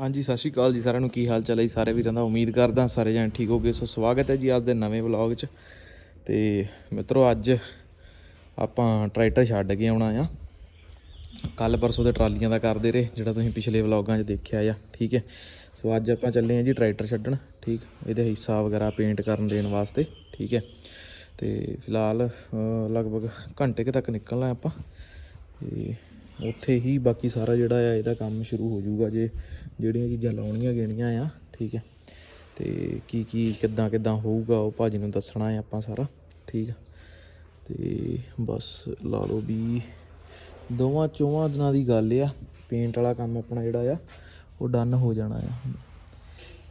ਹਾਂਜੀ, ਸਤਿ ਸ਼੍ਰੀ ਅਕਾਲ ਜੀ ਸਾਰਿਆਂ ਨੂੰ। ਕੀ ਹਾਲ ਚਾਲ ਹੈ ਜੀ ਸਾਰੇ ਵੀਰਾਂ ਦਾ? ਉਮੀਦ ਕਰਦਾ ਸਾਰੇ ਜਣ ਠੀਕ ਹੋਗੇ। ਸੋ ਸਵਾਗਤ ਹੈ ਜੀ ਅੱਜ ਦੇ ਨਵੇਂ ਵਲੌਗ 'ਚ। ਤੇ ਮਿੱਤਰੋ, ਅੱਜ ਆਪਾਂ ਟਰੈਕਟਰ ਛੱਡ ਕੇ ਆਉਣਾ ਆ। ਕੱਲ ਪਰਸੋਂ ਦੇ ਟਰਾਲੀਆਂ ਦਾ ਕਰਦੇ ਰਹੇ, ਜਿਹੜਾ ਤੁਸੀਂ ਪਿਛਲੇ ਵਲੌਗਾਂ 'ਚ ਦੇਖਿਆ ਆ। ਠੀਕ ਹੈ। ਸੋ ਅੱਜ ਆਪਾਂ ਚੱਲੇ ਆ ਜੀ ਟਰੈਕਟਰ ਛੱਡਣ। ਠੀਕ, ਇਹਦੇ ਹਿੱਸਾ ਵਗੈਰਾ ਪੇਂਟ ਕਰਨ ਦੇਣ ਵਾਸਤੇ। ਠੀਕ ਹੈ। ਤੇ ਫਿਲਹਾਲ ਲਗਭਗ ਘੰਟੇ ਕੁ ਤੱਕ ਨਿਕਲਣਾ ਆਪਾਂ। ਤੇ ਉੱਥੇ ਹੀ ਬਾਕੀ ਸਾਰਾ ਜਿਹੜਾ ਆ, ਇਹਦਾ ਕੰਮ ਸ਼ੁਰੂ ਹੋ ਜਾਊਗਾ ਜੇ ਜਿਹੜੀਆਂ ਚੀਜ਼ਾਂ ਲਾਉਣੀਆਂ, ਗੇਣੀਆਂ ਆ, ਠੀਕ ਹੈ ਤੇ ਕੀ ਕੀ, ਕਿੱਦਾਂ ਕਿੱਦਾਂ ਹੋਊਗਾ, ਉਹ ਭਾਜੀ ਨੂੰ ਦੱਸਣਾ ਹੈ ਆਪਾਂ ਸਾਰਾ, ਠੀਕ ਆ। ਤੇ ਬਸ ਲਾ ਲਓ ਵੀ ਦੋਵਾਂ ਚੋਵਾਂ ਦਿਨਾਂ ਦੀ ਗੱਲ ਆ ਪੇਂਟ ਵਾਲਾ ਕੰਮ ਆਪਣਾ ਜਿਹੜਾ ਆ, ਉਹ ਡਨ ਹੋ ਜਾਣਾ ਆ।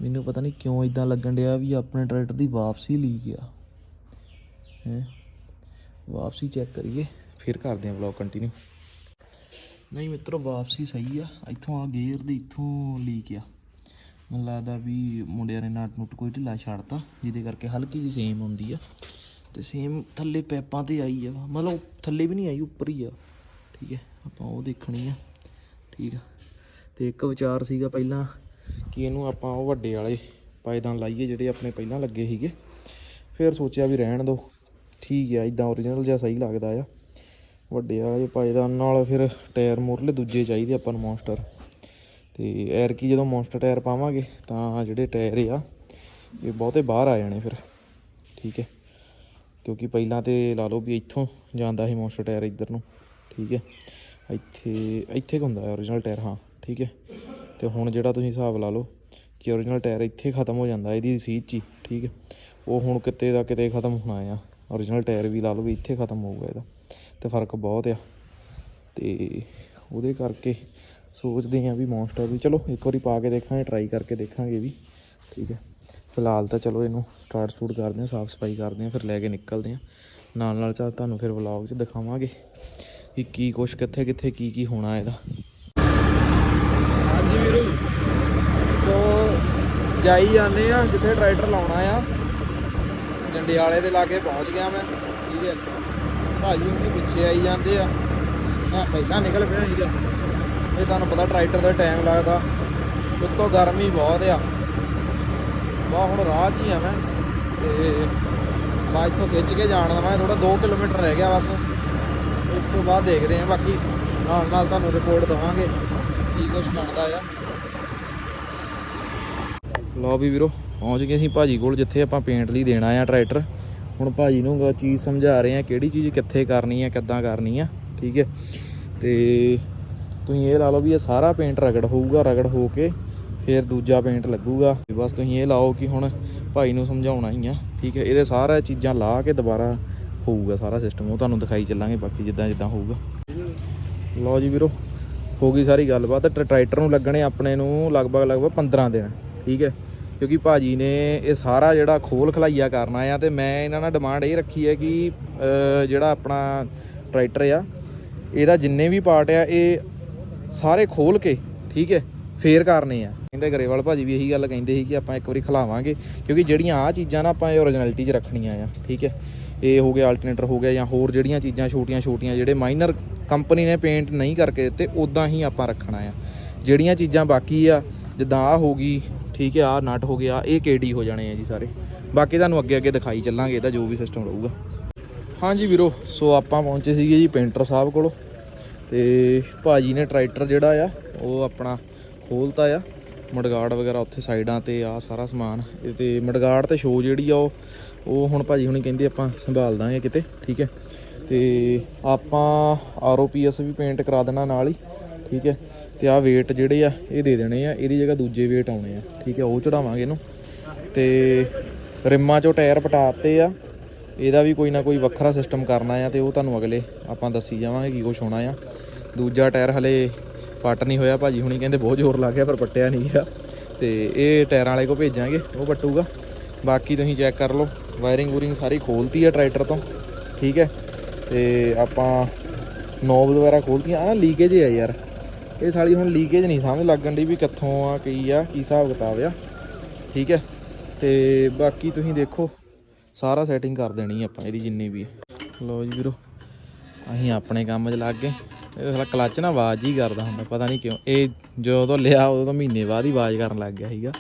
ਮੈਨੂੰ ਪਤਾ ਨਹੀਂ ਕਿਉਂ ਇਦਾਂ ਲੱਗਣ ਡਿਆ ਵੀ ਆਪਣੇ ਟਰੈਕਟਰ ਦੀ ਵਾਪਸੀ ਲਈ ਗਿਆ ਹੈ? ਵਾਪਸੀ ਚੈੱਕ ਕਰੀਏ, ਫਿਰ ਕਰਦੇ ਹਾਂ ਵਲੌਗ ਕੰਟੀਨਿਊ ਨਹੀਂ ਮਿੱਤਰੋ, ਵਾਪਸੀ ਸਹੀ ਆ। ਇੱਥੋਂ ਆ ਗੇਅਰ ਦੀ ਇੱਥੋਂ ਲੀਕ ਆ। ਮੈਨੂੰ ਲੱਗਦਾ ਵੀ ਮੁੰਡਿਆਂ ਨੇ ਨਟ ਨੁੱਟ ਕੋਈ ਢਿੱਲਾ ਛੱਡਤਾ, ਜਿਹਦੇ ਕਰਕੇ ਹਲਕੀ ਜਿਹੀ ਸੇਮ ਹੁੰਦੀ ਆ। ਤੇ ਸੇਮ ਥੱਲੇ ਪੈਪਾਂ ਤੇ ਆਈ ਆ। ਮਤਲਬ ਥੱਲੇ ਵੀ ਨਹੀਂ ਆਈ, ਉੱਪਰ ਹੀ ਆ। ਠੀਕ ਹੈ, ਆਪਾਂ ਉਹ ਦੇਖਣੀ ਆ। ਠੀਕ ਆ। ਤੇ ਇੱਕ ਵਿਚਾਰ ਸੀਗਾ ਪਹਿਲਾਂ ਕਿ ਇਹਨੂੰ ਆਪਾਂ ਉਹ ਵੱਡੇ ਵਾਲੇ ਪਾਇਦਾਨ ਲਾਈਏ, ਜਿਹੜੇ ਆਪਣੇ ਪਹਿਲਾਂ ਲੱਗੇ ਸੀਗੇ। ਫਿਰ ਸੋਚਿਆ ਵੀ ਰਹਿਣ ਦੋ। ਠੀਕ ਆ ਇਦਾਂ ਓਰੀਜਨਲ ਜਿਹਾ ਸਹੀ ਲੱਗਦਾ ਆ। ਵੱਡੇ ਆ ਵਾਲੇ ਪਾਇਦਾਨ ਨਾਲ ਫਿਰ ਟਾਇਰ ਮੋਰਲੇ ਦੂਜੇ ਚਾਹੀਦੇ ਆਪਾਂ ਨੂੰ ਮੌਨਸਟਰ ਤੇ ਐਰ ਕੀ ਜਦੋਂ ਮੌਨਸਟਰ ਟਾਇਰ ਪਾਵਾਂਗੇ, ਤਾਂ ਜਿਹੜੇ ਟਾਇਰ ਆ, ਇਹ ਬਹੁਤੇ ਬਾਹਰ ਆ ਜਾਣੇ ਫਿਰ, ਠੀਕ ਹੈ? ਕਿਉਂਕਿ ਪਹਿਲਾਂ ਤੇ ਲਾ ਲਓ ਵੀ ਇੱਥੋਂ ਜਾਂਦਾ ਸੀ ਮੌਨਸਟਰ ਟਾਇਰ ਇੱਧਰ ਨੂੰ, ਠੀਕ ਹੈ? ਇੱਥੇ ਇੱਥੇ ਕੁ ਹੁੰਦਾ ਹੈ ਓਰੀਜਨਲ ਟਾਇਰ ਹਾਂ, ਠੀਕ ਹੈ? ਤੇ ਹੁਣ ਜਿਹੜਾ ਤੁਸੀਂ ਹਿਸਾਬ ਲਾ ਲਓ ਕਿ ਓਰੀਜਨਲ ਟਾਇਰ ਇੱਥੇ ਖਤਮ ਹੋ ਜਾਂਦਾ, ਇਹਦੀ ਸੀਟ 'ਚ ਹੀ, ਠੀਕ ਹੈ? ਉਹ ਹੁਣ ਕਿਤੇ ਦਾ ਕਿਤੇ ਖਤਮ ਹੋਣਾ ਆ ਓਰੀਜਨਲ ਟਾਇਰ ਵੀ ਲਾ ਲਓ ਵੀ ਇੱਥੇ ਖਤਮ ਹੋਊਗਾ ਇਹਦਾ। ਤੇ ਫ਼ਰਕ ਬਹੁਤ ਆ। ਤੇ ਉਹਦੇ ਕਰਕੇ ਸੋਚਦੇ ਆ ਵੀ ਮੌਨਸਟਰ ਵੀ ਚਲੋ ਇੱਕ ਵਾਰੀ ਪਾ ਕੇ ਦੇਖਾਂਗੇ ਟਰਾਈ ਕਰਕੇ ਦੇਖਾਂਗੇ ਵੀ। ਠੀਕ ਹੈ। ਫਿਲਹਾਲ ਤਾਂ ਚਲੋ ਇਹਨੂੰ ਸਟਾਰਟ ਸਟੂਟ ਕਰਦੇ ਆ ਸਾਫ਼ ਸਫ਼ਾਈ ਕਰਦੇ ਆ ਫਿਰ ਲੈ ਕੇ ਨਿਕਲਦੇ ਆ ਨਾਲ ਨਾਲ ਚਾ ਤੁਹਾਨੂੰ ਫਿਰ ਵਲੌਗ 'ਚ ਦਿਖਾਵਾਂਗੇ ਕਿ ਕੀ ਕੁਛ, ਕਿੱਥੇ ਕਿੱਥੇ ਕੀ ਕੀ ਹੋਣਾ ਇਹਦਾ। ਹਾਂਜੀ ਵੀਰੋ। ਸੋ ਜਾਈ ਜਾਂਦੇ ਆ ਜਿੱਥੇ ਟਰੈਕਟਰ ਲਾਉਣਾ ਆ। ਜੰਡਿਆਲੇ ਦੇ ਲਾਗੇ ਪਹੁੰਚ ਗਿਆ ਮੈਂ। ਠੀਕ ਹੈ। ਭਾਜੀ ਵੀ ਪਿੱਛੇ ਆਈ ਜਾਂਦੇ ਆ। ਮੈਂ ਪਹਿਲਾਂ ਨਿਕਲ ਪਿਆ ਸੀਗਾ। ਇਹ ਤੁਹਾਨੂੰ ਪਤਾ ਟਰੈਕਟਰ ਦਾ ਟਾਈਮ ਲੱਗਦਾ। ਉੱਤੋਂ ਗਰਮੀ ਬਹੁਤ ਆ। ਵਾ ਹੁਣ ਰਾਹ 'ਚ ਹੀ ਆ ਮੈਂ। ਤੇ ਬਾ ਇੱਥੋਂ ਖਿੱਚ ਕੇ ਜਾਣ ਦਾ ਮੈਂ ਥੋੜਾ 2 ਕਿਲੋਮੀਟਰ ਰਹਿ ਗਿਆ ਬਸ। ਉਸ ਤੋਂ ਬਾਅਦ ਦੇਖਦੇ ਆ। ਬਾਕੀ ਨਾਲ ਨਾਲ ਤੁਹਾਨੂੰ ਰਿਪੋਰਟ ਦਵਾਂਗੇ ਕੀ ਕੁਛ ਬਣਦਾ ਆ। ਲਓ ਵੀ ਵੀਰੋ, ਪਹੁੰਚ ਗਏ ਸੀ ਭਾਜੀ ਕੋਲ, ਜਿੱਥੇ ਆਪਾਂ ਪੇਂਟ ਲਈ ਦੇਣਾ ਆ ਟਰੈਕਟਰ। ਹੁਣ ਭਾਜੀ ਨੂੰ ਚੀਜ਼ ਸਮਝਾ ਰਹੇ ਆ ਕਿਹੜੀ ਚੀਜ਼ ਕਿੱਥੇ ਕਰਨੀ ਆ, ਕਿੱਦਾਂ ਕਰਨੀ ਆ, ਠੀਕ ਹੈ? ਤੇ ਤੁਸੀਂ ਇਹ ਲਾ ਲਓ ਵੀ ਇਹ ਸਾਰਾ ਪੇਂਟ ਰਗੜ ਹੋਊਗਾ, ਰਗੜ ਹੋ ਕੇ ਫਿਰ ਦੂਜਾ ਪੇਂਟ ਲੱਗੂਗਾ। ਬਸ ਤੁਸੀਂ ਇਹ ਲਾਓ ਕਿ ਹੁਣ ਭਾਈ ਨੂੰ ਸਮਝਾਉਣਾ ਹੀ ਆ, ਠੀਕ ਹੈ? ਇਹਦੇ ਸਾਰਾ ਚੀਜ਼ਾਂ ਲਾ ਕੇ ਦੁਬਾਰਾ ਹੋਊਗਾ ਸਾਰਾ ਸਿਸਟਮ ਉਹ ਤੁਹਾਨੂੰ ਦਿਖਾਈ ਚੱਲਾਂਗੇ ਬਾਕੀ ਜਿੱਦਾਂ ਜਿੱਦਾਂ ਹੋਊਗਾ। ਲਓ ਜੀ ਵੀਰੋ, ਹੋ ਗਈ ਸਾਰੀ ਗੱਲਬਾਤ। ਤੇ ਟਰੈਕਟਰ ਨੂੰ ਲੱਗਣੇ ਆਪਣੇ ਨੂੰ ਲਗਭਗ ਲਗਭਗ 15 ਦਿਨ, ਠੀਕ ਹੈ? ਕਿਉਂਕਿ ਭਾਜੀ ਨੇ ਇਹ ਸਾਰਾ ਜਿਹੜਾ ਖੋਲ ਖਲਾਈਆ ਕਰਨਾ ਆ ਤੇ ਮੈਂ ਇਹਨਾਂ ਨਾਲ ਡਿਮਾਂਡ ਇਹ ਰੱਖੀ ਹੈ ਕਿ ਜਿਹੜਾ ਆਪਣਾ ਟਰੈਕਟਰ ਆ, ਇਹਦਾ ਜਿੰਨੇ ਵੀ ਪਾਰਟ ਆ, ਇਹ ਸਾਰੇ ਖੋਲ ਕੇ, ਠੀਕ ਹੈ, ਫੇਰ ਕਰਨੇ ਆ। ਕਹਿੰਦੇ ਗਰੇਵਾਲ ਭਾਜੀ ਵੀ ਇਹੀ ਗੱਲ ਕਹਿੰਦੇ ਸੀ ਕਿ ਆਪਾਂ ਇੱਕ ਵਾਰੀ ਖਲਾਵਾਂਗੇ, ਕਿਉਂਕਿ ਜਿਹੜੀਆਂ ਆ ਚੀਜ਼ਾਂ ਨਾ ਆਪਾਂ ਇਹ ਓਰੀਜਨੈਲਿਟੀ 'ਚ ਰੱਖਣੀਆਂ ਆ, ਠੀਕ ਹੈ। ਇਹ ਹੋ ਗਿਆ ਅਲਟਰਨੇਟਰ ਹੋ ਗਿਆ ਜਾਂ ਹੋਰ ਜਿਹੜੀਆਂ ਚੀਜ਼ਾਂ ਛੋਟੀਆਂ ਛੋਟੀਆਂ, ਜਿਹੜੇ ਮਾਈਨਰ ਕੰਪਨੀ ਨੇ ਪੇਂਟ ਨਹੀਂ ਕਰਕੇ ਦਿੱਤੇ ਉਦਾਂ ਹੀ ਆਪਾਂ ਰੱਖਣਾ ਆ। ਜਿਹੜੀਆਂ ਚੀਜ਼ਾਂ ਬਾਕੀ ਆ, ਜਿੱਦਾਂ ਆ ਹੋ ਗਈ ਠੀਕ ਹੈ ਆ ਨਟ ਹੋ ਗਿਆ, ਇਹ ਕੇਡੀ ਹੋ ਜਾਣੇ ਆ ਜੀ ਸਾਰੇ। ਬਾਕੀ ਤੁਹਾਨੂੰ ਅੱਗੇ ਅੱਗੇ ਦਿਖਾਈ ਚੱਲਾਂਗੇ, ਇਹਦਾ ਜੋ ਵੀ ਸਿਸਟਮ ਰਹੂਗਾ। ਹਾਂਜੀ ਵੀਰੋ, ਸੋ ਆਪਾਂ ਪਹੁੰਚੇ ਸੀਗੇ ਜੀ ਪੇਂਟਰ ਸਾਹਿਬ ਕੋਲ। ਤੇ ਭਾਜੀ ਨੇ ਟਰੈਕਟਰ ਜਿਹੜਾ ਆ, ਉਹ ਆਪਣਾ ਖੋਲਤਾ ਆ। ਮਡਗਾਰਡ ਵਗੈਰਾ ਉੱਥੇ ਸਾਈਡਾਂ ਤੇ ਆ ਸਾਰਾ ਸਮਾਨ। ਇਹ ਤੇ ਮਡਗਾਰਡ ਤੇ ਸ਼ੋ ਜਿਹੜੀ ਆ ਉਹ ਉਹ ਹੁਣ ਭਾਜੀ ਹੁਣੀ ਕਹਿੰਦੇ ਆਪਾਂ ਸੰਭਾਲ ਦਾਂਗੇ ਕਿਤੇ, ਠੀਕ ਹੈ। ਤੇ ਆਪਾਂ ਆਰਓਪੀਐਸ ਵੀ ਪੇਂਟ ਕਰਾ ਦੇਣਾ ਨਾਲ ਹੀ। ਠੀਕ ਹੈ? ਤੇ ਆ weight ਜਿਹੜੇ ਆ, ਇਹ ਦੇ ਦੇਣੇ ਆ, ਇਹਦੀ ਜਗ੍ਹਾ ਦੂਜੇ weight ਆਉਣੇ ਆ। ਠੀਕ ਹੈ? ਉਹ ਚੜਾਵਾਂਗੇ ਇਹਨੂੰ। ਤੇ ਰਿਮਾਂ ਚੋਂ ਟਾਇਰ ਪਟਾਤੇ ਆ। ਇਹਦਾ ਵੀ ਕੋਈ ਨਾ ਕੋਈ ਵੱਖਰਾ ਸਿਸਟਮ ਕਰਨਾ ਆ ਤੇ ਉਹ ਤੁਹਾਨੂੰ ਅਗਲੇ ਆਪਾਂ ਦੱਸੀ ਜਾਵਾਂਗੇ ਕੀ ਕੁਛ ਹੋਣਾ ਆ। ਦੂਜਾ ਟਾਇਰ ਹਲੇ ਪੱਟ ਨਹੀਂ ਹੋਇਆ, ਭਾਜੀ ਹੁਣੀ ਕਹਿੰਦੇ ਬਹੁਤ ਜ਼ੋਰ ਲੱਗ ਗਿਆ, ਪਰ ਪੱਟਿਆ ਨਹੀਂ ਗਿਆ। ਤੇ ਇਹ ਟਾਇਰਾਂ ਵਾਲੇ ਕੋ ਭੇਜਾਂਗੇ, ਉਹ ਪੱਟੂਗਾ। ਬਾਕੀ ਤੁਸੀਂ ਚੈੱਕ ਕਰ ਲਓ। ਵਾਇਰਿੰਗ ਵੂਰਿੰਗ ਸਾਰੀ ਖੋਲਤੀ ਆ ਟਰੈਕਟਰ ਤੋਂ। ਠੀਕ ਹੈ? ਤੇ ਆਪਾਂ ਨੋਬ ਵਗੈਰਾ ਖੋਲਤੀਆਂ। ਆ ਨਾ ਲੀਕੇਜ ਆ ਯਾਰ। ਇਹ ਸਾਲੀ ਹੁਣ ਲੀਕੇਜ ਨਹੀਂ ਸਮਝ ਲੱਗਣ ਦੀ ਵੀ ਕਿੱਥੋਂ ਆ, ਕੀ ਆ, ਕੀ ਹਿਸਾਬ ਕਿਤਾਬ ਆ। ਠੀਕ ਹੈ? ਤੇ ਬਾਕੀ ਤੁਸੀਂ ਦੇਖੋ, ਸਾਰਾ ਸੈਟਿੰਗ ਕਰ ਦੇਣੀ ਆਪਾਂ ਇਹਦੀ ਜਿੰਨੀ ਵੀ ਹੈ ਲਓ ਜੀ ਵੀਰੋ, ਅਸੀਂ ਆਪਣੇ ਕੰਮ 'ਚ ਲੱਗ ਗਏ। ਇਹ ਸਾਲਾ ਕਲੱਚ ਨਾ ਆਵਾਜ਼ ਹੀ ਕਰਦਾ ਹੁੰਦਾ, ਪਤਾ ਨਹੀਂ ਕਿਉਂ। ਇਹ ਜਦੋਂ ਲਿਆ, ਉਦੋਂ ਤੋਂ ਮਹੀਨੇ ਬਾਅਦ ਹੀ ਆਵਾਜ਼ ਕਰਨ ਲੱਗ ਗਿਆ ਸੀਗਾ।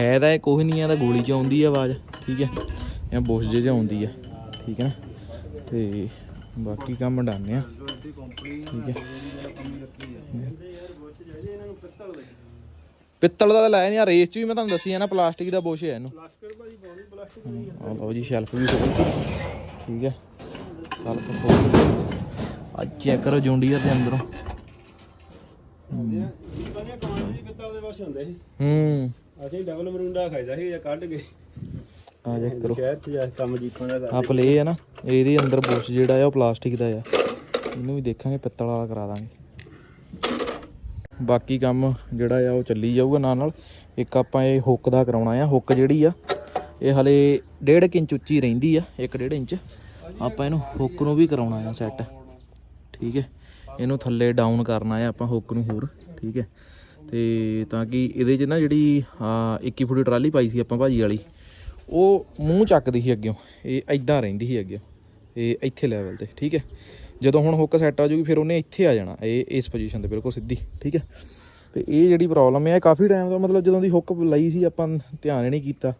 ਹੈ ਤਾਂ ਇਹ ਕੋਈ ਨਹੀਂ ਆ, ਤਾਂ ਗੋਲੀ ਚ ਆਉਂਦੀ ਆ ਆਵਾਜ਼, ਠੀਕ ਹੈ? ਜਾਂ ਬੋਸ਼ ਜੇ ਚ ਆਉਂਦੀ ਆ, ਠੀਕ ਹੈ ਨਾ? ਤੇ ਬਾਕੀ ਕੰਮ ਡਾਨੇ ਆ, ਠੀਕ ਹੈ? ਪਿੱਤਲ ਦਾ ਤਾਂ ਲੈ ਨਹੀਂ ਆ ਰੇਸ ਚ ਵੀ ਮੈਂ ਤੁਹਾਨੂੰ ਦੱਸੀ ਆ ਨਾ ਪਲਾਸਟਿਕ ਦਾ ਬੁਸ਼ ਹੈ ਇਹਨੂੰ। ਆ। ਲਓ ਜੀ ਸ਼ੈਲਫ ਵੀ ਖੋਲਤੀ ਠੀਕ ਹੈ। ਸ਼ੈਲਫ ਖੋਲ ਕੇ ਅੱਜ ਚੈੱਕ ਕਰੋ ਜੁੰਡੀਅਰ ਦੇ ਅੰਦਰੋਂ। ਵਧੀਆ ਕਮਾਂਡ ਦੀ ਪਿੱਤਲ ਦੇ ਵਾਸ਼ ਹੁੰਦੇ ਸੀ ਹੂੰ। ਅਸੀਂ ਡਬਲ ਮਰੂੰਡਾ ਖਾਈਦਾ ਸੀ ਜਾਂ ਕੱਢ ਕੇ। ਆ ਚੈੱਕ ਕਰੋ। ਸ਼ਹਿਰ 'ਚ ਜਾ ਕੇ ਕੰਮ ਜੀਪਾਂ ਦਾ ਆ ਪਲੇ ਆ ਨਾ ਇਹਦੇ ਅੰਦਰ ਬੁਸ਼ ਜਿਹੜਾ ਆ ਉਹ ਪਲਾਸਟਿਕ ਦਾ ਆ। ਇਹਨੂੰ ਵੀ ਦੇਖਾਂਗੇ ਪਿੱਤਲ ਵਾਲਾ ਕਰਾ ਦਾਂਗੇ। ਬਾਕੀ ਕੰਮ ਜਿਹੜਾ ਆ ਉਹ ਚੱਲੀ ਜਾਊਗਾ ਨਾਲ ਨਾਲ। ਇੱਕ ਆਪਾਂ ਇਹ ਹੁੱਕ ਦਾ ਕਰਾਉਣਾ ਆ, ਹੁੱਕ ਜਿਹੜੀ ਆ, ਇਹ ਹਲੇ 1.5 ਇੰਚ ਉੱਚੀ ਰਹਿੰਦੀ ਆ 1.5 ਇੰਚ। ਆਪਾਂ ਇਹਨੂੰ ਹੁੱਕ ਨੂੰ ਵੀ ਕਰਾਉਣਾ ਆ ਸੈੱਟ ਠੀਕ ਹੈ। ਇਹਨੂੰ ਥੱਲੇ ਡਾਊਨ ਕਰਨਾ ਆ ਆਪਾਂ ਹੁੱਕ ਨੂੰ ਹੋਰ। ਠੀਕ ਹੈ। ਤੇ ਤਾਂ ਕਿ ਇਹਦੇ 'ਚ ਨਾ ਜਿਹੜੀ, ਆ 21 ਫੁੱਟ ਟਰਾਲੀ ਪਾਈ ਸੀ ਆਪਾਂ ਭਾਜੀ ਵਾਲੀ, ਉਹ ਮੂੰਹ ਚੱਕਦੀ ਸੀ ਅੱਗਿਓਂ। ਇਹ ਐਦਾਂ ਰਹਿੰਦੀ ਸੀ ਅੱਗਿਓਂ। ਇਹ ਇੱਥੇ ਲੈਵਲ ਤੇ। ਠੀਕ ਹੈ। ਜਦੋਂ ਹੁਣ ਹੁੱਕ ਸੈੱਟ ਆ ਜੂਗੀ, ਫਿਰ ਉਹਨੇ ਇੱਥੇ ਆ ਜਾਣਾ, ਇਹ, ਇਸ ਪੋਜੀਸ਼ਨ ਤੇ ਬਿਲਕੁਲ ਸਿੱਧੀ, ਠੀਕ ਹੈ? ਤੇ ਇਹ ਜਿਹੜੀ ਪ੍ਰੋਬਲਮ ਹੈ ਕਾਫੀ ਟਾਈਮ ਤੋਂ ਮਤਲਬ ਜਦੋਂ ਦੀ ਹੁੱਕ ਲਈ ਸੀ, ਆਪਾਂ ਧਿਆਨ ਹੀ ਨਹੀਂ ਕੀਤਾ।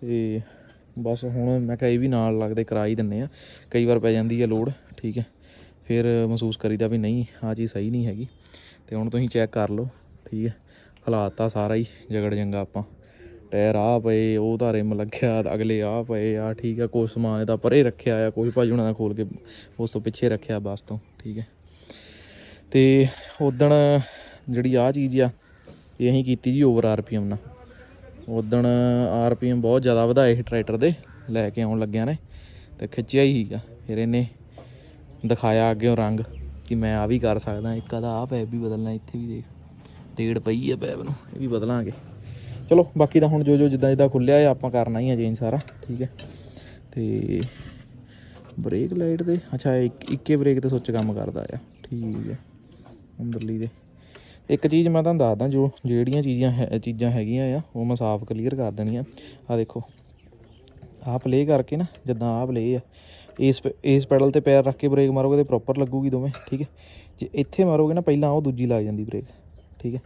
ਤੇ ਬਸ ਹੁਣ ਮੈਂ ਕਿਹਾ ਇਹ ਵੀ ਨਾਲ ਲੱਗਦੇ ਕਰਾ ਹੀ ਦਿੰਨੇ ਆ। ਕਈ ਵਾਰ ਪੈ ਜਾਂਦੀ ਹੈ ਲੋਡ, ਠੀਕ ਹੈ? ਫਿਰ ਮਹਿਸੂਸ ਕਰੀਦਾ ਵੀ ਨਹੀਂ ਆ ਚੀਜ਼ ਸਹੀ ਨਹੀਂ ਹੈਗੀ। ਤੇ ਹੁਣ ਤੁਸੀਂ ਚੈੱਕ ਕਰ ਲਓ, ਠੀਕ ਹੈ? ਹਾਲਾਤ ਤਾਂ ਸਾਰਾ ਹੀ ਜਗੜ ਜੰਗਾ ਆਪਾਂ। ਟਾਇਰ ਆ ਪਏ, ਉਹ ਤਾਂ ਰਿਮ ਲੱਗਿਆ ਅਗਲੇ ਆ ਪਏ ਆ ਠੀਕ ਆ, ਕੋਈ ਸਮਾਨ ਇਹਦਾ ਪਰੇ ਰੱਖਿਆ ਆ, ਕੋਈ ਭਾਜੀ ਉਹਨਾਂ ਦਾ ਖੋਲ ਕੇ ਉਸ ਤੋਂ ਪਿੱਛੇ ਰੱਖਿਆ ਬੱਸ ਤੋਂ, ਠੀਕ ਹੈ। ਤੇ ਉਦਣ ਜਿਹੜੀ ਆ ਚੀਜ਼ ਆ, ਇਹ ਅਸੀਂ ਕੀਤੀ ਜੀ ਓਵਰ ਆਰਪੀਐਮ ਨਾਲ। ਉਦਣ ਆਰਪੀਐਮ ਬਹੁਤ ਜ਼ਿਆਦਾ ਵਧਾਏ ਸੀ ਟਰੈਕਟਰ ਦੇ, ਲੈ ਕੇ ਆਉਣ ਲੱਗਿਆ ਨੇ, ਤੇ ਖਿੱਚਿਆ ਹੀ ਸੀਗਾ। ਫਿਰ ਇਹਨੇ ਦਿਖਾਇਆ ਅੱਗੇ ਰੰਗ, ਕਿ ਮੈਂ ਆ ਵੀ ਕਰ ਸਕਦਾ, ਇੱਕ ਆਦਾ ਆ ਪੈਪ ਵੀ ਬਦਲਣਾ, ਇੱਥੇ ਵੀ ਦੇਖ। ਤੇੜ ਪਈ ਆ ਪੈਪ ਨੂੰ, ਇਹ ਵੀ ਬਦਲਾਂਗੇ। ਚਲੋ, ਬਾਕੀ ਤਾਂ ਹੁਣ ਜੋ ਜੋ ਜਿੱਦਾਂ ਜਿੱਦਾਂ ਖੁੱਲਿਆ ਹੈ ਆਪਾਂ ਕਰਨਾ ਹੀ ਆ ਚੇਂਜ ਸਾਰਾ, ਠੀਕ ਹੈ। ਤੇ ਬ੍ਰੇਕ ਲਾਈਟ ਦੇ, ਅੱਛਾ, ਇੱਕ ਇੱਕੇ ਬ੍ਰੇਕ ਤੇ ਸੁੱਚ ਕੰਮ ਕਰਦਾ ਆ, ਠੀਕ ਹੈ, ਅੰਦਰਲੀ ਦੇ। ਇੱਕ ਚੀਜ਼ ਮੈਂ ਤੁਹਾਨੂੰ ਦੱਸਦਾ, ਜੋ ਜਿਹੜੀਆਂ ਚੀਜ਼ਾਂ ਹੈ ਚੀਜ਼ਾਂ ਹੈਗੀਆਂ ਆ, ਉਹ ਮੈਂ ਸਾਫ਼ ਕਲੀਅਰ ਕਰ ਦੇਣੀਆਂ। ਆ ਦੇਖੋ, ਆਹ ਪਲੇ ਕਰਕੇ ਨਾ, ਜਿੱਦਾਂ ਆਹ ਪਲੇ ਆ, ਇਸ ਪ- ਇਸ ਪੈਡਲ ਤੇ ਪੈਰ ਰੱਖ ਕੇ ਬ੍ਰੇਕ ਮਾਰੋਗੇ ਤੇ ਪ੍ਰੋਪਰ ਲੱਗੂਗੀ ਦੋਵੇਂ, ਠੀਕ ਹੈ। ਜੇ ਇੱਥੇ ਮਾਰੋਗੇ ਨਾ, ਪਹਿਲਾਂ ਉਹ ਦੂਜੀ ਲੱਗ ਜਾਂਦੀ ਬ੍ਰੇਕ ਠੀਕ ਹੈ।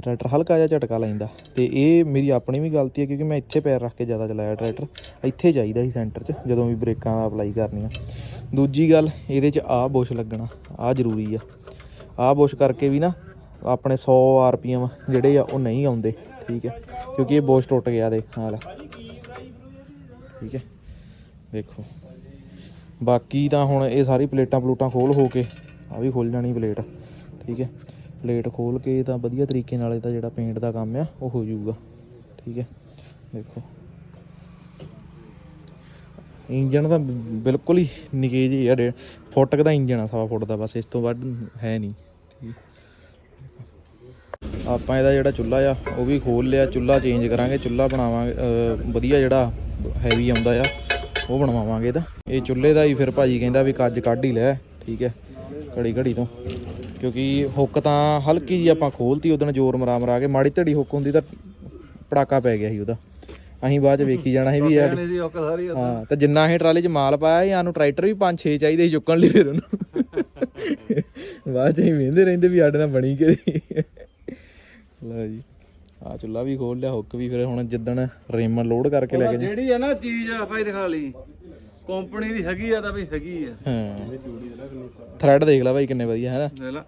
ਟਰੈਕਟਰ ਹਲਕਾ ਜਿਹਾ ਝਟਕਾ ਲੈਂਦਾ ਤੇ ਇਹ ਮੇਰੀ ਆਪਣੀ ਵੀ ਗਲਤੀ ਹੈ ਕਿਉਂਕਿ ਮੈਂ ਇੱਥੇ ਪੈਰ ਰੱਖ ਕੇ ਜ਼ਿਆਦਾ ਚਲਾਇਆ ਟਰੈਕਟਰ। ਇੱਥੇ ਚਾਹੀਦਾ ਸੀ ਸੈਂਟਰ 'ਚ ਜਦੋਂ ਵੀ ਬ੍ਰੇਕਾਂ ਦਾ ਅਪਲਾਈ ਕਰਨੀ ਆ ਦੂਜੀ ਗੱਲ, ਇਹਦੇ 'ਚ ਆਹ ਬੁਸ਼ ਲੱਗਣਾ, ਆਹ ਜ਼ਰੂਰੀ ਆ। ਆਹ ਬੁਸ਼ ਕਰਕੇ ਵੀ ਨਾ ਆਪਣੇ 100 ਆਰਪੀਐਮ ਜਿਹੜੇ ਆ ਉਹ ਨਹੀਂ ਆਉਂਦੇ, ਠੀਕ ਹੈ? ਕਿਉਂਕਿ ਇਹ ਬੋਸ਼ ਟੁੱਟ ਗਿਆ ਦੇ ਹਾਲ ਠੀਕ ਹੈ? ਦੇਖੋ। ਬਾਕੀ ਤਾਂ ਹੁਣ ਇਹ ਸਾਰੀ ਪਲੇਟਾਂ ਪਲੂਟਾਂ ਖੋਲ ਹੋ ਕੇ ਆ ਵੀ ਖੁੱਲ ਜਾਣੀ ਪਲੇਟ, ਠੀਕ ਹੈ? ਪਲੇਟ ਖੋਲ ਕੇ ਤਾਂ ਵਧੀਆ ਤਰੀਕੇ ਨਾਲ ਇਹਦਾ ਜਿਹੜਾ ਪੇਂਟ ਦਾ ਕੰਮ ਆ, ਉਹ ਹੋ ਜਾਊਗਾ। ਠੀਕ ਹੈ? ਦੇਖੋ। ਇੰਜਨ ਤਾਂ ਬਿਲਕੁਲ ਹੀ ਨਿਕੇ ਜੀ ਆ ਡੇ ਫੁੱਟ ਦਾ ਇੰਜਨ ਆ, ਸਵਾ ਫੁੱਟ ਦਾ, ਬਸ ਇਸ ਤੋਂ ਵੱਧ ਹੈ ਨਹੀਂ। ਆਪਾਂ ਇਹਦਾ ਜਿਹੜਾ ਚੁੱਲ੍ਹਾ ਆ, ਉਹ ਵੀ ਖੋਲ ਲਿਆ, ਚੁੱਲ੍ਹਾ ਚੇਂਜ ਕਰਾਂਗੇ, ਚੁੱਲ੍ਹਾ ਬਣਾਵਾਂਗੇ ਵਧੀਆ ਜਿਹੜਾ ਹੈਵੀ ਆਉਂਦਾ ਆ, ਉਹ ਬਣਵਾਵਾਂਗੇ ਇਹਦਾ। ਇਹ ਚੁੱਲ੍ਹੇ ਦਾ ਹੀ ਫਿਰ ਭਾਜੀ ਕਹਿੰਦਾ ਵੀ ਕੱਜ ਕੱਢ ਹੀ ਲੈ, ਠੀਕ ਹੈ? ਘੜੀ ਘੜੀ ਤੋਂ। ਕਿਉਂਕਿ ਹੁੱਕ ਤਾਂ ਹਲਕੀ ਜੀ ਆਪਾਂ ਖੋਲਤੀ ਉਦੋਂ ਜ਼ੋਰ ਮਰਾ ਮਰਾ ਕੇ ਮਾੜੀ ਧੜੀ ਹੁੱਕ ਹੁੰਦੀ ਤਾਂ ਪੜਾਕਾ ਪੈ ਗਿਆ ਸੀ ਉਹਦਾ। ਅਸੀਂ ਬਾਅਦ ਚ ਵੇਖੀ ਜਾਣਾ ਸੀ ਵੀ ਹਾਂ ਤੇ ਜਿੰਨਾ ਅਸੀਂ ਟਰਾਲੀ 'ਚ ਮਾਲ ਪਾਇਆ ਸੀ ਸਾਨੂੰ ਟਰੈਕਟਰ ਵੀ 5-6 ਚਾਹੀਦੇ ਸੀ ਚੁੱਕਣ ਲਈ ਫਿਰ ਉਹਨੂੰ। ਬਾਅਦ 'ਚ ਅਸੀਂ ਵੇਂਦੇ ਰਹਿੰਦੇ ਵੀ ਸਾਡੇ ਨਾਲ ਬਣੀ ਕਿ ਲਓ ਜੀ ਆ ਚੁੱਲਾ ਵੀ ਖੋਲ ਲਿਆ ਹੁੱਕ ਵੀ ਫਿਰ ਹੁਣ ਜਿੱਦਣ ਰੇਮਨ ਲੋਡ ਕਰਕੇ ਲੈ ਕੇ ਜਿਹੜੀ ਹੈ ਨਾ ਚੀਜ਼ ਭਾਈ ਦਿਖਾ ਲਈ। ਕੰਪਨੀ ਦੀ ਹੈਗੀ ਆ ਤਾਂ ਵੀ ਹੈਗੀ ਆ। ਹਾਂ। ਥਰੈਡ ਦੇਖ ਲੈ ਭਾਈ ਕਿੰਨੇ ਵਧੀਆ ਹੈ ਨਾ ਦੇਖ ਲਾ।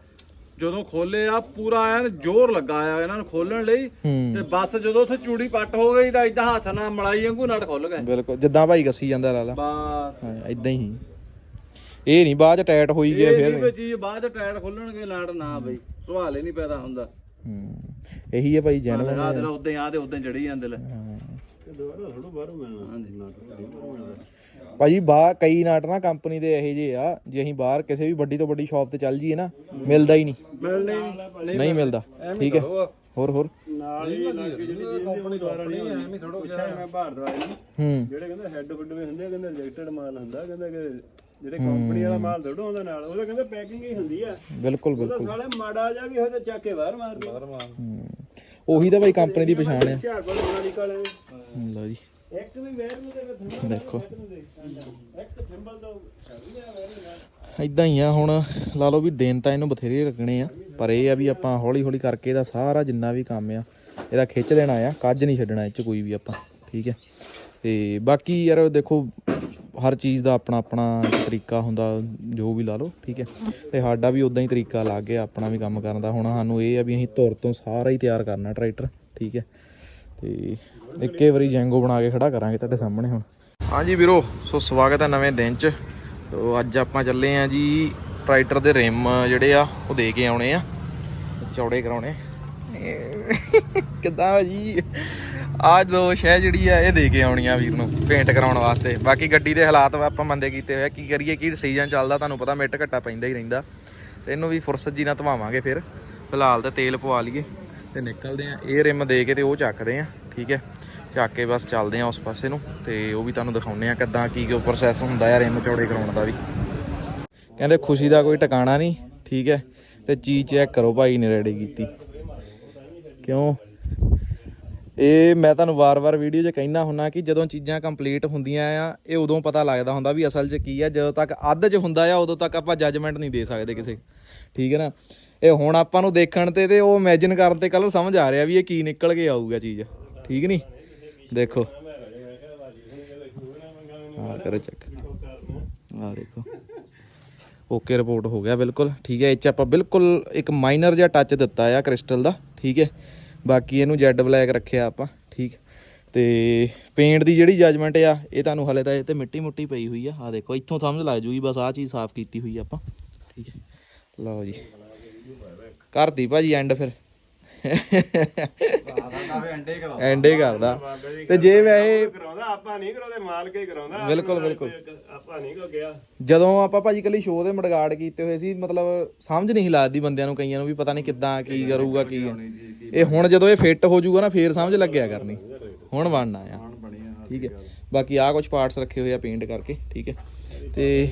ਜਦੋਂ ਖੋਲੇ ਆ ਪੂਰਾ ਐਨ ਜ਼ੋਰ ਲੱਗਾ ਆ ਇਹਨਾਂ ਨੂੰ ਖੋਲਣ ਲਈ। ਹੂੰ। ਤੇ ਬਸ ਜਦੋਂ ਉੱਥੇ ਚੂੜੀ ਪੱਟ ਹੋ ਗਈ ਤਾਂ ਇਦਾਂ ਹੱਥ ਨਾਲ ਮਲਾਈ ਵਾਂਗੂ ਨਟ ਖੁੱਲ ਗਏ। ਬਿਲਕੁਲ ਜਿੱਦਾਂ ਭਾਈ ਕੱਸੀ ਜਾਂਦਾ ਲਾ ਲਾ। ਬਸ। ਹਾਂ ਇਦਾਂ ਹੀ। ਇਹ ਨਹੀਂ ਬਾਅਦ ਚ ਟਾਈਟ ਹੋਈ ਗਿਆ ਇਹ ਫਿਰ। ਚੀਜ਼ ਬਾਅਦ ਚ ਟਾਇਰ ਖੋਲਣਗੇ ਲਾੜ ਨਾ ਬਈ। ਸਵਾਲ ਹੀ ਨਹੀਂ ਪੈਦਾ ਹੁੰਦਾ। ਹੂੰ ਇਹੀ ਹੈ ਭਾਈ ਜੈਨੂਨ ਆ ਦੇ ਉਦਾਂ ਆ ਤੇ ਉਦਾਂ ਚੜੀ ਜਾਂਦੇ ਲੈ। ਦੁਬਾਰਾ ਥੋੜਾ ਬਾਹਰੋਂ ਮਿਲਣਾ। ਹਾਂਜੀ। ਭਾਜੀ ਬਾਹਰ ਕਈ ਨਾਟ ਨਾ ਕੰਪਨੀ ਦੇ ਇਹੋ ਜਿਹੇ ਆ ਜੇ ਅਸੀਂ ਬਾਹਰ ਕਿਸੇ ਵੀ ਵੱਡੀ ਤੋਂ ਵੱਡੀ ਸ਼ਾਪ ਤੇ ਚੱਲ ਜਾਈਏ ਨਾ ਮਿਲਦਾ ਹੀ ਨਹੀਂ। ਮਿਲਣੇ ਨਹੀਂ। ਨਹੀਂ ਮਿਲਦਾ। ਠੀਕ ਹੈ। ਹੋਰ ਹੋਰ। ਨਾਲ ਹੀ ਲੱਗ ਕੇ ਜਿਹੜੀ ਕੰਪਨੀ ਦੁਬਾਰਾ ਨਹੀਂ ਐਵੇਂ ਥੋੜਾ ਪੁੱਛਿਆ ਮੈਂ ਭਾਰਤ ਵਾਲੇ ਨੂੰ। ਹੂੰ। ਜਿਹੜੇ ਕਹਿੰਦੇ ਹੈੱਡ ਹੁੱਡ ਵੀ ਹੁੰਦੇ ਆ, ਕਹਿੰਦੇ ਰਿਜੈਕਟਡ ਮਾਲ ਹੁੰਦਾ ਕਹਿੰਦਾ ਕਿ ਜਿਹੜੇ ਕੰਪਨੀ ਵਾਲਾ ਮਾਲ ਥੋੜਾ ਹੁੰਦਾ ਨਾਲ ਉਹਦਾ ਕਹਿੰਦਾ ਪੈਕਿੰਗ ਹੀ ਹੁੰਦੀ ਆ। ਬਿਲਕੁਲ ਬਿਲਕੁਲ। ਸਾਲੇ ਮਾੜਾ ਜਾ ਵੀ ਹੋਏ ਤਾਂ ਚੱਕ ਕੇ ਬਾਹਰ ਮਾਰਦੇ ਬਾਹਰ ਹੂੰ। ਉਹੀ ਤਾਂ ਭਾਈ ਕੰਪਨੀ ਦੀ ਪਛਾਣ ਆ। ਲਓ ਜੀ। ਇੱਕ ਵੀ ਵੈਰ ਨੂੰ ਤੇ ਥੰਬਲ ਦੇਖੋ। ਇੱਕ ਥੰਬਲ ਤੋਂ ਇਦਾਂ ਹੀ ਆ ਹੁਣ ਲਾ ਲਓ ਵੀ ਦਿਨ ਤਾਂ ਇਹਨੂੰ ਬਥੇਰੇ ਲੱਗਣੇ ਆ ਪਰ ਇਹ ਆ ਵੀ ਆਪਾਂ ਹੌਲੀ ਹੌਲੀ ਕਰਕੇ ਇਹਦਾ ਸਾਰਾ ਜਿੰਨਾ ਵੀ ਕੰਮ ਆ ਇਹਦਾ ਖਿੱਚ ਦੇਣਾ ਆ ਕੱਜ ਨਹੀਂ ਛੱਡਣਾ ਇਹ ਚ ਕੋਈ ਵੀ ਆਪਾਂ ਠੀਕ ਹੈ? ਤੇ ਬਾਕੀ ਯਾਰ ਦੇਖੋ ਹਰ ਚੀਜ਼ ਦਾ ਆਪਣਾ ਆਪਣਾ ਤਰੀਕਾ ਹੁੰਦਾ ਜੋ ਵੀ ਲਾ ਲਓ ਠੀਕ ਹੈ? ਤੇ ਸਾਡਾ ਵੀ ਉਦਾਂ ਹੀ ਤਰੀਕਾ ਲੱਗ ਗਿਆ ਆਪਣਾ ਵੀ ਕੰਮ ਕਰਨ ਦਾ ਹੁਣ ਸਾਨੂੰ ਇਹ ਆ ਵੀ ਅਸੀਂ ਧੁਰ ਤੋਂ ਸਾਰਾ ਹੀ ਤਿਆਰ ਕਰਨਾ ਟਰੈਕਟਰ ਠੀਕ ਹੈ? ਤੇ ਇੱਕੇ ਵਾਰੀ ਜੈਂਗੋ ਬਣਾ ਕੇ ਖੜਾ ਕਰਾਂਗੇ ਤੁਹਾਡੇ ਸਾਹਮਣੇ ਹੁਣ। ਹਾਂਜੀ ਵੀਰੋ, ਸੋ ਸਵਾਗਤ ਹੈ ਨਵੇਂ ਦਿਨ 'ਚ। ਤੋ ਅੱਜ ਆਪਾਂ ਚੱਲੇ ਆਂ ਜੀ ਟਰੈਕਟਰ ਦੇ ਰਿਮ ਜਿਹੜੇ ਆ, ਉਹ ਦੇ ਕੇ ਆਉਣੇ ਆ। ਚੌੜੇ ਕਰਾਉਣੇ। ਕਿੱਦਾਂ ਜੀ? ਆਜ ਦੋ ਸ਼ਹਿ ਜਿਹੜੀ ਆ, ਇਹ ਦੇ ਕੇ ਆਉਣੀ ਆ ਵੀਰ ਨੂੰ ਪੇਂਟ ਕਰਾਉਣ ਵਾਸਤੇ। ਬਾਕੀ ਗੱਡੀ ਦੇ ਹਾਲਾਤ ਆਪਾਂ ਮੰਦੇ ਕੀਤੇ ਹੋਏ ਆ। ਕੀ ਕਰੀਏ, ਕੀ ਸੀਜ਼ਨ ਚੱਲਦਾ, ਤੁਹਾਨੂੰ ਪਤਾ ਮਿੱਟ ਘੱਟਾ ਪੈਂਦਾ ਹੀ ਰਹਿੰਦਾ। ਤੇ ਇਹਨੂੰ ਵੀ ਫੁਰਸਤ ਜੀ ਨਾਲ ਧਵਾਵਾਂਗੇ ਫਿਰ। ਫਿਲਹਾਲ ਤਾਂ ਤੇਲ ਪਵਾ ਲਈਏ। ਤੇ ਨਿਕਲਦੇ ਆ। ਇਹ ਰਿਮ ਦੇ ਕੇ ਤੇ ਉਹ ਚੱਕਦੇ ਆ, ਠੀਕ ਹੈ? ਚੱਕ ਕੇ ਬਸ ਚੱਲਦੇ ਆ ਉਸ ਪਾਸੇ ਨੂੰ ਤੇ ਉਹ ਵੀ ਤੁਹਾਨੂੰ ਦਿਖਾਉਂਦੇ ਆ ਕਿੱਦਾਂ ਕੀ ਕੀ ਪ੍ਰੋਸੈਸ ਹੁੰਦਾ ਆ ਰਿਮ ਚੌੜੇ ਕਰਾਉਣ ਦਾ ਵੀ। ਕਹਿੰਦੇ ਖੁਸ਼ੀ ਦਾ ਕੋਈ ਟਿਕਾਣਾ ਨਹੀਂ, ਠੀਕ ਹੈ? ਤੇ ਚੀਜ਼ ਚੈੱਕ ਕਰੋ ਭਾਈ ਨੇ ਰੈਡੀ ਕੀਤੀ। ਕਿਉਂ? ਇਹ ਮੈਂ ਤੁਹਾਨੂੰ ਵਾਰ-ਵਾਰ ਵੀਡੀਓ 'ਚ ਕਹਿਣਾ ਹੁੰਨਾ ਕਿ ਜਦੋਂ ਚੀਜ਼ਾਂ ਕੰਪਲੀਟ ਹੁੰਦੀਆਂ ਆ, ਇਹ ਉਦੋਂ ਪਤਾ ਲੱਗਦਾ ਹੁੰਦਾ ਵੀ ਅਸਲ 'ਚ ਕੀ ਆ। ਜਦੋਂ ਤੱਕ ਅੱਧ 'ਚ ਹੁੰਦਾ ਆ, ਉਦੋਂ ਤੱਕ ਆਪਾਂ ਜੱਜਮੈਂਟ ਨਹੀਂ ਦੇ ਸਕਦੇ ਕਿਸੇ। ਠੀਕ ਹੈ ਨਾ? ਇਹ ਹੁਣ ਆਪਾਂ ਨੂੰ ਦੇਖਣ ਤੇ ਤੇ ਉਹ ਇਮੇਜਿਨ ਕਰਨ ਤੇ ਕੱਲ ਸਮਝ ਆ ਰਿਹਾ ਵੀ ਇਹ ਕੀ ਨਿਕਲ ਕੇ ਆਊਗਾ ਚੀਜ਼। ਠੀਕ ਨਹੀਂ ਦੇਖੋ। ਆ ਕਰੋ ਚੈੱਕ ਆ ਦੇਖੋ। ਓਕੇ ਰਿਪੋਰਟ ਹੋ ਗਿਆ ਬਿਲਕੁਲ। ਠੀਕ ਹੈ, ਇਹ ਚ ਆਪਾਂ ਬਿਲਕੁਲ ਇੱਕ ਮਾਈਨਰ ਜਿਹਾ ਟੱਚ ਦਿੱਤਾ ਆ ਕ੍ਰਿਸਟਲ ਦਾ। ਠੀਕ ਹੈ। ਬਾਕੀ ਇਹਨੂੰ ਜੈਡ ਬਲੈਕ ਰੱਖਿਆ ਆਪਾਂ। ਠੀਕ। ਤੇ ਪੇਂਟ ਦੀ ਜਿਹੜੀ ਜਜਮੈਂਟ ਆ, ਇਹ ਤੁਹਾਨੂੰ ਹਲੇ ਤਾਂ ਇਹ ਤੇ ਮਿੱਟੀ ਮੁੱਟੀ ਪਈ ਹੋਈ ਆ। ਆ ਦੇਖੋ, ਇੱਥੋਂ ਸਮਝ ਲੱਗ ਜੂਗੀ, ਬਸ ਆਹ ਚੀਜ਼ ਸਾਫ਼ ਕੀਤੀ ਹੋਈ ਆਪਾਂ। ਠੀਕ ਹੈ। ਲਓ ਜੀ। ਕਰਦੀ ਭਾਜੀ ਐਂਡ ਫਿਰ। ਐਂਡੇ ਕਰਦਾ। ਤੇ ਜੇ ਵੈਸੇ ਕਰਾਉਂਦਾ ਆਪਾਂ ਨਹੀਂ ਕਰਾਉਂਦੇ ਮਾਲਕ ਹੀ ਕਰਾਉਂਦਾ। ਬਿਲਕੁਲ ਬਿਲਕੁਲ। ਆਪਾਂ ਨਹੀਂ ਕੋ ਗਿਆ। ਜਦੋਂ ਆਪਾਂ ਭਾਜੀ ਕੱਲੀ ਸ਼ੋਅ ਦੇ ਮਡਗਾੜ ਕੀਤੇ ਹੋਏ ਸੀ ਮਤਲਬ ਸਮਝ ਨਹੀਂ ਲੱਗਦੀ ਬੰਦਿਆਂ ਨੂੰ ਕਈਆਂ ਨੂੰ ਵੀ ਪਤਾ ਨਹੀਂ ਕਿੱਦਾਂ ਕੀ ਕਰੂਗਾ ਕੀ ਇਹ ਹੁਣ ਜਦੋਂ ਇਹ ਫਿੱਟ ਹੋ ਜਾਊਗਾ ਨਾ ਫੇਰ ਸਮਝ ਲੱਗਿਆ ਕਰਨੀ। ਹੁਣ ਬਣਨਾ ਆ। ਠੀਕ ਹੈ। ਬਾਕੀ ਆ ਕੁਝ ਪਾਰਟਸ ਰੱਖੇ ਹੋਏ ਆ ਪੇਂਟ ਕਰਕੇ ਠੀਕ ਹੈ। ਤੇ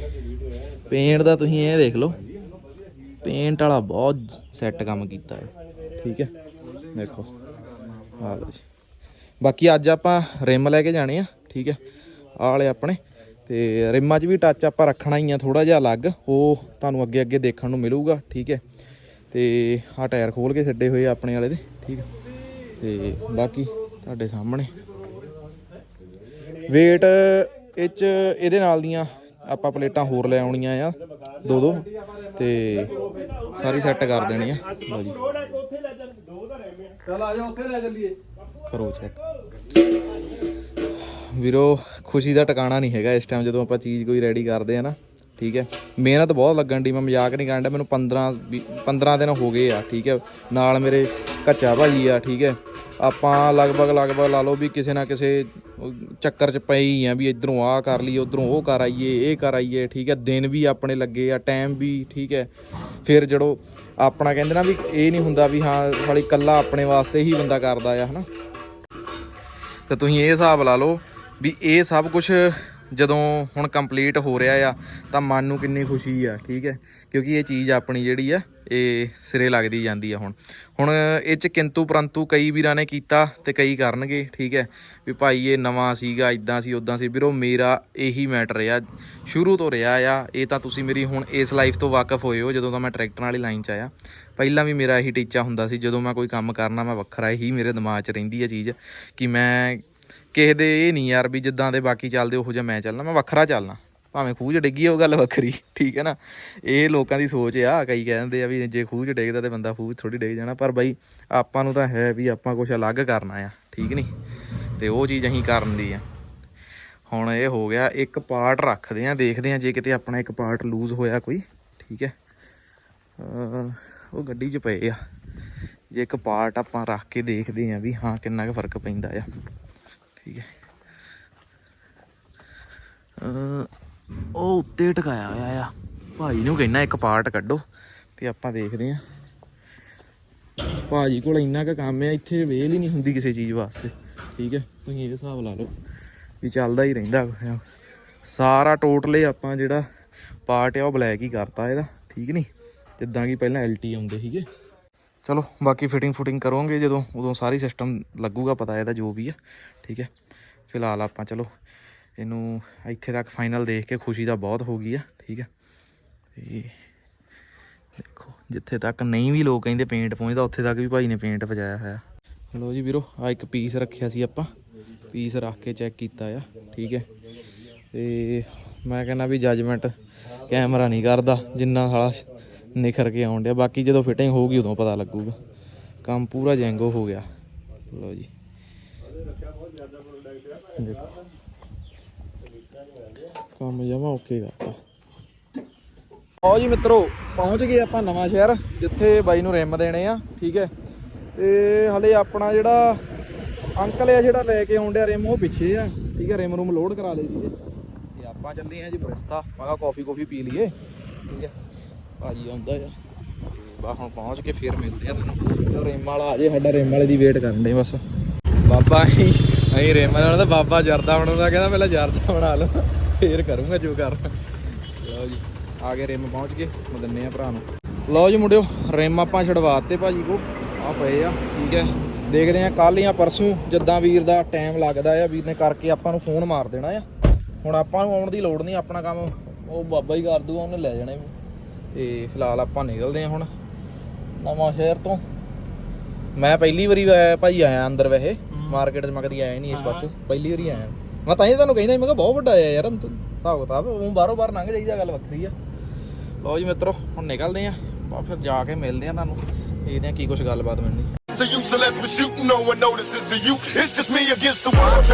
ਪੇਂਟ ਦਾ ਤੁਸੀਂ ਇਹ ਦੇਖ ਲਓ। ਪੇਂਟ ਵਾਲਾ ਬਹੁਤ ਸੈੱਟ ਕੰਮ ਕੀਤਾ ਹੈ। ਠੀਕ ਹੈ, ਦੇਖੋ। ਆ ਲਓ ਜੀ। ਬਾਕੀ ਅੱਜ ਆਪਾਂ ਰਿਮ ਲੈ ਕੇ ਜਾਣੇ ਆ, ਠੀਕ ਹੈ। ਆਹ ਵਾਲੇ ਆਪਣੇ। ਤੇ ਰਿਮਾਂ 'ਚ ਵੀ ਟੱਚ ਆਪਾਂ ਰੱਖਣਾ ਹੀ ਆ ਥੋੜਾ ਜਿਹਾ ਅਲੱਗ। ਉਹ ਤੁਹਾਨੂੰ ਅੱਗੇ ਅੱਗੇ ਦੇਖਣ ਨੂੰ ਮਿਲੂਗਾ, ਠੀਕ ਹੈ। ਤੇ ਆਹ ਟਾਇਰ ਖੋਲ ਕੇ ਛੱਡੇ ਹੋਏ ਆ ਆਪਣੇ ਵਾਲੇ ਦੇ, ਠੀਕ ਹੈ। ਤੇ ਬਾਕੀ ਤੁਹਾਡੇ ਸਾਹਮਣੇ। weight ਇਹ 'ਚ ਇਹਦੇ ਨਾਲ ਦੀਆਂ ਆਪਾਂ ਪਲੇਟਾਂ ਹੋਰ ਲੈ ਆਉਣੀਆਂ ਆ। ਦੋ ਦੋ ਤੇ ਸਾਰੀ ਸੈੱਟ ਕਰ ਦੇਣੀ ਆ। ਲਓ ਜੀ। ਚੱਲ ਦੋ ਤਾਂ ਰਹਿ ਆ ਚਲ ਆ ਜਾ ਉੱਥੇ ਲੈ ਚੱਲੀਏ। ਕਰੋ ਚੈੱਕ ਵੀਰੋ ਖੁਸ਼ੀ ਦਾ ਟਿਕਾਣਾ ਨਹੀਂ ਹੈਗਾ ਇਸ ਟਾਈਮ ਜਦੋਂ ਆਪਾਂ ਚੀਜ਼ ਕੋਈ ਰੈਡੀ ਕਰਦੇ ਆ ਨਾ ਠੀਕ ਹੈ। ਮਿਹਨਤ ਬਹੁਤ ਲੱਗਣ ਦੀ ਮੈਂ ਮਜ਼ਾਕ ਨਹੀਂ ਕਰਨ ਡਿਆ ਮੈਨੂੰ 15 ਵੀਹ- 15 ਦਿਨ ਹੋ ਗਏ ਆ ਠੀਕ ਹੈ। ਨਾਲ ਮੇਰੇ ਕੱਚਾ ਭਾਜੀ ਆ ਠੀਕ ਹੈ। ਆਪਾਂ ਲਗਭਗ ਲਗਭਗ ਲਾ ਲਓ ਵੀ ਕਿਸੇ ਨਾ ਕਿਸੇ ਚੱਕਰ 'ਚ ਪਏ ਹੀ ਆ ਵੀ ਇਧਰੋਂ ਆਹ ਕਰ ਲਈਏ, ਉਧਰੋਂ ਉਹ ਕਰ ਆਈਏ, ਇਹ ਕਰ ਆਈਏ, ਠੀਕ ਹੈ ਦਿਨ ਵੀ ਆਪਣੇ ਲੱਗੇ ਆ ਟਾਈਮ ਵੀ, ਠੀਕ ਹੈ ਫਿਰ ਜਦੋਂ ਆਪਣਾ ਕਹਿੰਦੇ ਨਾ ਵੀ ਇਹ ਨਹੀਂ ਹੁੰਦਾ ਵੀ ਹਾਂ ਖਾਲੀ ਕੱਲਾ ਆਪਣੇ ਵਾਸਤੇ ਹੀ ਬੰਦਾ ਕਰਦਾ ਆ, ਹਨਾ। ਤੇ ਤੁਸੀਂ ਇਹ ਹਿਸਾਬ ਲਾ ਲਓ ਵੀ ਇਹ ਸਭ ਕੁਝ ਜਦੋਂ ਹੁਣ ਕੰਪਲੀਟ ਹੋ ਰਿਹਾ ਆ, ਤਾਂ ਮਨ ਨੂੰ ਕਿੰਨੀ ਖੁਸ਼ੀ ਆ, ਠੀਕ ਹੈ? ਕਿਉਂਕਿ ਇਹ ਚੀਜ਼ ਆਪਣੀ ਜਿਹੜੀ ਆ, ਇਹ ਸਿਰੇ ਲੱਗਦੀ ਜਾਂਦੀ ਆ ਹੁਣ। ਹੁਣ ਇਹ ਚ ਕਿੰਤੂ ਪਰੰਤੂ ਕਈ ਵੀਰਾਂ ਨੇ ਕੀਤਾ ਤੇ ਕਈ ਕਰਨਗੇ, ਠੀਕ ਹੈ? ਵੀ ਭਾਈ ਇਹ ਨਵਾਂ ਸੀਗਾ ਇਦਾਂ ਸੀ ਉਦਾਂ ਸੀ। ਵੀਰੋ, ਮੇਰਾ ਇਹੀ ਮੈਟਰ ਆ ਸ਼ੁਰੂ ਤੋਂ ਰਿਹਾ ਆ, ਇਹ ਤਾਂ ਤੁਸੀਂ ਮੇਰੀ ਹੁਣ ਇਸ ਲਾਈਫ ਤੋਂ ਵਾਕਿਫ ਹੋਏ ਹੋ, ਜਦੋਂ ਤਾਂ ਮੈਂ ਟਰੈਕਟਰ ਵਾਲੀ ਲਾਈਨ 'ਚ ਆਇਆ। ਪਹਿਲਾਂ ਵੀ ਮੇਰਾ ਇਹੀ ਟੀਚਾ ਹੁੰਦਾ ਸੀ, ਜਦੋਂ ਮੈਂ ਕੋਈ ਕੰਮ ਕਰਨਾ, ਮੈਂ ਵੱਖਰਾ ਹੀ ਮੇਰੇ ਦਿਮਾਗ 'ਚ ਰਹਿੰਦੀ ਆ ਚੀਜ਼, ਕਿ ਮੈਂ ਕਿਸੇ ਦੇ ਇਹ ਨਹੀਂ ਯਾਰ ਵੀ ਜਿੱਦਾਂ ਦੇ ਬਾਕੀ ਚੱਲਦੇ ਉਹੋ ਜਿਹਾ ਮੈਂ ਚੱਲਣਾ, ਮੈਂ ਵੱਖਰਾ ਚੱਲਣਾ। ਭਾਵੇਂ ਖੂਹ 'ਚ ਡਿੱਗੀ ਉਹ ਗੱਲ ਵੱਖਰੀ, ਠੀਕ ਹੈ ਨਾ? ਇਹ ਲੋਕਾਂ ਦੀ ਸੋਚ ਆ, ਕਈ ਕਹਿ ਦਿੰਦੇ ਆ ਵੀ ਜੇ ਖੂਹ 'ਚ ਡਿੱਗਦਾ ਤੇ ਬੰਦਾ ਖੂਹ 'ਚ ਥੋੜੀ ਡਿੱਗ ਜਾਣਾ, ਪਰ ਬਾਈ ਆਪਾਂ ਨੂੰ ਤਾਂ ਹੈ ਵੀ ਆਪਾਂ ਕੁਝ ਅਲੱਗ ਕਰਨਾ ਆ, ਠੀਕ ਨਹੀਂ ਤੇ ਉਹ ਚੀਜ਼ ਅਸੀਂ ਕਰਨ ਦੀ ਆ। ਹੁਣ ਇਹ ਹੋ ਗਿਆ, ਇੱਕ ਪਾਰਟ ਰੱਖਦੇ ਆ, ਦੇਖਦੇ ਆ ਜੇ ਕਿਤੇ ਆਪਣਾ ਇੱਕ ਪਾਰਟ ਲੂਜ਼ ਹੋਇਆ ਕੋਈ, ਠੀਕ ਹੈ? ਉਹ ਗੱਡੀ 'ਚ ਪਏ ਆ। ਜੇ ਇੱਕ ਪਾਰਟ ਆਪਾਂ ਰੱਖ ਕੇ ਦੇਖਦੇ ਆ ਵੀ ਹਾਂ ਕਿੰਨਾ ਕੁ ਫ਼ਰਕ ਪੈਂਦਾ ਆ। ਠੀਕ ਹੈ। ਉਹ ਉੱਤੇ ਟਕਾਇਆ ਹੋਇਆ ਆ। ਭਾਈ ਨੂੰ ਕਹਿਣਾ ਇੱਕ ਪਾਰਟ ਕੱਢੋ ਤੇ ਆਪਾਂ ਦੇਖਦੇ ਆ ਭਾਜੀ ਕੋਲ ਇੰਨਾ ਕੁ ਕੰਮ ਆ, ਇੱਥੇ ਵੇਲ ਹੀ ਨਹੀਂ ਹੁੰਦੀ ਕਿਸੇ ਚੀਜ਼ ਵਾਸਤੇ। ਠੀਕ ਹੈ, ਤੁਸੀਂ ਇਹ ਹਿਸਾਬ ਲਾ ਲਓ ਵੀ ਚੱਲਦਾ ਹੀ ਰਹਿੰਦਾ ਸਾਰਾ ਟੋਟਲੇ ਆਪਾਂ ਜਿਹੜਾ ਪਾਰਟ ਆ ਉਹ ਬਲੈਕ ਹੀ ਕਰਤਾ ਇਹਦਾ। ਠੀਕ ਨਹੀਂ? ਜਿੱਦਾਂ ਕਿ ਪਹਿਲਾਂ ਐਲਟੀ ਆਉਂਦੇ ਸੀਗੇ। ਚਲੋ, ਬਾਕੀ ਫਿਟਿੰਗ ਫੁਟਿੰਗ ਕਰੋਗੇ ਜਦੋਂ, ਉਦੋਂ ਸਾਰੀ ਸਿਸਟਮ ਲੱਗੂਗਾ, ਪਤਾ ਇਹਦਾ ਜੋ ਵੀ ਆ, ਠੀਕ ਹੈ। ਫਿਲਹਾਲ ਆਪਾਂ ਚਲੋ, ਇਹਨੂੰ ਇੱਥੇ ਤੱਕ ਫਾਈਨਲ ਦੇਖ ਕੇ ਖੁਸ਼ੀ ਦਾ ਬਹੁਤ ਹੋ ਗਈ ਆ, ਠੀਕ ਹੈ। ਤੇ ਦੇਖੋ, ਜਿੱਥੇ ਤੱਕ ਨਹੀਂ ਵੀ ਲੋਕ ਕਹਿੰਦੇ ਪੇਂਟ ਪਹੁੰਚਦਾ, ਉੱਥੇ ਤੱਕ ਵੀ ਭਾਈ ਨੇ ਪੇਂਟ ਪਜਾਇਆ ਹੋਇਆ। ਲੋ ਜੀ ਵੀਰੋ ਆ ਇੱਕ ਪੀਸ ਰੱਖਿਆ ਸੀ ਆਪਾਂ ਪੀਸ ਰੱਖ ਕੇ ਚੈੱਕ ਕੀਤਾ ਆ, ਠੀਕ ਹੈ। ਤੇ ਮੈਂ ਕਹਿੰਦਾ ਵੀ ਜੱਜਮੈਂਟ ਕੈਮਰਾ ਨਹੀਂ ਕਰਦਾ, ਜਿੰਨਾ ਸਾਲਾ ਨਿਖਰ ਕੇ ਆਉਣ ਡਿਆ। ਬਾਕੀ ਜਦੋਂ ਫਿਟਿੰਗ ਹੋਊਗੀ ਉਦੋਂ ਪਤਾ ਲੱਗੂਗਾ। ਕੰਮ ਪੂਰਾ ਜੈਂਗੋ ਹੋ ਗਿਆ। ਲੋ ਜੀ। ਕੰਮ ਜਮਾ ਓਕੇ ਕਰਤਾ। ਆਓ ਜੀ ਮਿੱਤਰੋ, ਪਹੁੰਚ ਗਏ ਆਪਾਂ ਨਵਾਂ ਸ਼ਹਿਰ, ਜਿੱਥੇ ਬਾਈ ਨੂੰ ਰਿਮ ਦੇਣੇ ਆ, ਠੀਕ ਹੈ। ਤੇ ਹਲੇ ਆਪਣਾ ਜਿਹੜਾ ਅੰਕਲ ਆ ਜਿਹੜਾ ਲੈ ਕੇ ਆਉਂਦਿਆ ਰਿਮ, ਉਹ ਪਿੱਛੇ ਆ, ਠੀਕ ਹੈ। ਰਿਮ ਰੂਮ ਲੋਡ ਕਰਾ ਲਈ ਸੀਗੇ। ਤੇ ਆਪਾਂ ਚੱਲੇ ਆ ਜੀ ਬਰਿਸਤਾ। ਮੈਂ ਕਿਹਾ ਕਾਫੀ ਕਾਫੀ ਪੀ ਲਈਏ, ਠੀਕ ਹੈ। ਭਾਜੀ ਆਉਂਦਾ ਆ। ਬਾ ਹੁਣ ਪਹੁੰਚ ਕੇ ਫੇਰ ਮਿਲਦੇ ਆ ਤੁਹਾਨੂੰ। ਰੇਮ ਵਾਲਾ ਆ ਜੇ, ਸਾਡਾ ਰੇਮ ਵਾਲੇ ਦੀ ਵੇਟ ਕਰਨ ਦੇ ਬਸ। ਬਾਬਾ ਅਸੀਂ ਅਸੀਂ ਰਿਮ ਵਾਲਾ ਤਾਂ ਬਾਬਾ ਜਰਦਾ ਬਣਾਉਂਦਾ ਕਹਿੰਦਾ ਪਹਿਲਾਂ ਜਰਦਾ ਬਣਾ ਲਓ, ਫੇਰ ਕਰੂੰਗਾ ਜੋ ਕਰਨਾ ਲਓ ਜੀ, ਆ ਗਏ ਰੇਮ ਪਹੁੰਚ ਗਏ, ਮੈਂ ਦਿੰਨੇ ਆ ਭਰਾ ਨੂੰ। ਲਓ ਜੀ ਮੁੰਡਿਓ, ਰੇਮ ਆਪਾਂ ਛਡਵਾਤੇ ਭਾਜੀ ਕੋ ਆ ਪਏ ਆ, ਠੀਕ ਹੈ। ਦੇਖਦੇ ਆ ਕੱਲ ਜਾਂ ਪਰਸੋਂ ਜਿੱਦਾਂ ਵੀਰ ਦਾ ਟਾਈਮ ਲੱਗਦਾ ਆ, ਵੀਰ ਨੇ ਕਰਕੇ ਆਪਾਂ ਨੂੰ ਫੋਨ ਮਾਰ ਦੇਣਾ ਆ। ਹੁਣ ਆਪਾਂ ਨੂੰ ਆਉਣ ਦੀ ਲੋੜ ਨਹੀਂ, ਆਪਣਾ ਕੰਮ ਉਹ ਬਾਬਾ ਹੀ ਕਰ ਦੂਗਾ, ਉਹਨੇ ਲੈ ਜਾਣਾ ਤੇ ਫਿਲਹਾਲ ਆਪਾਂ ਨਿਕਲਦੇ ਆ ਹੁਣ ਨਵਾਂ ਸ਼ਹਿਰ ਤੋਂ ਮੈਂ ਪਹਿਲੀ ਵਾਰੀ ਭਾਈ ਆਇਆ ਅੰਦਰ ਵੈਸੇ ਮਾਰਕੀਟ 'ਚ ਮੈਂ ਕਦੀ ਆਇਆ ਨਹੀਂ ਇਸ ਪਾਸੇ ਪਹਿਲੀ ਵਾਰੀ ਆਇਆ ਮੈਂ ਤਾਂ ਹੀ ਤੁਹਾਨੂੰ ਕਹਿੰਦਾ ਮੈਂ ਕਿਹਾ ਬਹੁਤ ਵੱਡਾ ਆਇਆ ਯਾਰ ਹਿਸਾਬ ਕਿਤਾਬ ਉਹ ਬਾਹਰੋਂ ਬਾਹਰ ਲੰਘ ਜਾਈਦਾ ਗੱਲ ਵੱਖਰੀ ਆ ਲਓ ਜੀ ਮਿੱਤਰੋ ਹੁਣ ਨਿਕਲਦੇ ਆ ਬਾ ਫਿਰ ਜਾ ਕੇ ਮਿਲਦੇ ਆ ਤੁਹਾਨੂੰ ਦੇਖਦੇ ਆ ਕੀ ਕੁਝ ਗੱਲਬਾਤ ਮਿਲਣੀ the use unless we're shooting. No one notices the you. It's just me against the world.